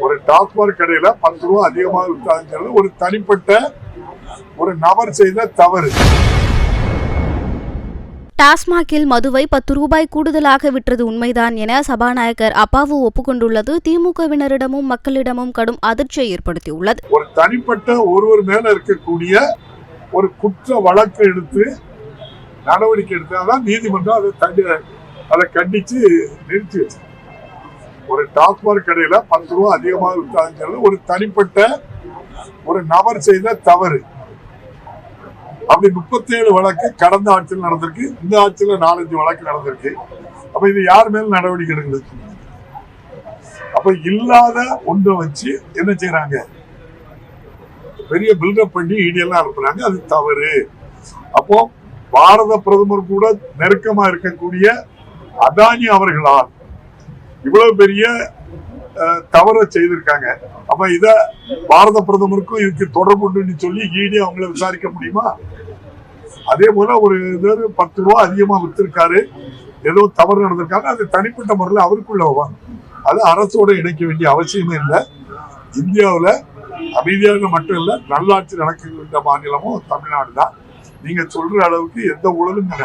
ஒரு டாஸ்மாக் கடையில பத்து ரூபா அதிகமாக விற்றாங்கிறது ஒரு தனிப்பட்ட ஒரு நபர் செய்த தவறு. டாஸ்மாகில் மதுவை பத்து ரூபாய் கூடுதலாக விற்றது உண்மைதான் என சபாநாயகர் அப்பாவு ஒப்புக்கொண்டுள்ளது. திமுகவினரிடமும் மக்களிடமும் கடும் அதிர்ச்சியை ஏற்படுத்தியுள்ளது. ஒரு தனிப்பட்ட ஒருவர் மேல இருக்கக்கூடிய ஒரு குற்ற வழக்கு எடுத்து நடவடிக்கை எடுத்தாதான் நீதிமன்றம் அதை அதை கண்டிச்சு நிறுத்தி வச்சு ஒரு டாஸ்மாக் கடையில பத்து ரூபா அதிகமாக விற்றாங்கிறது ஒரு தனிப்பட்ட ஒரு நபர் செய்த தவறு. அப்படி முப்பத்தேழு வழக்கு கடந்த ஆட்சியில் நடந்திருக்கு. இந்த ஆட்சியில் நாலஞ்சு வழக்கு நடந்திருக்கு. அப்ப இது யார் மேல நடவடிக்கை எடுக்கிறது அப்ப இல்லாத ஒன்றை வச்சு என்ன செய்யறாங்க பெரிய பில்டப் பண்ணி இடியெல்லாம் அனுப்புறாங்க. அது தவறு. அப்போ பாரத பிரதமர் கூட நெருக்கமா இருக்கக்கூடிய அதானி அவர்களால் இவ்வளவு பெரிய தவற தவறை செய்திருக்காங்க. அப்ப இத பாரத பிரதமருக்கும் இதுக்கு தொடர்புன்னு சொல்லி ஈடி அவங்கள விசாரிக்க முடியுமா? அதே போல ஒரு இது பத்து ரூபா அதிகமா வித்திருக்காரு. ஏதோ தவறு நடந்திருக்காங்க. அது தனிப்பட்ட முறையில் அவருக்குள்ள வருவாங்க அது அரசோட இணைக்க வேண்டிய அவசியமே இல்லை. இந்தியாவில் அமைதியாக மட்டும் இல்லை நல்லாட்சி நடக்கின்ற மாநிலமும் தமிழ்நாடு தான். நீங்க சொல்ற அளவுக்கு எந்த ஊழலும் இங்க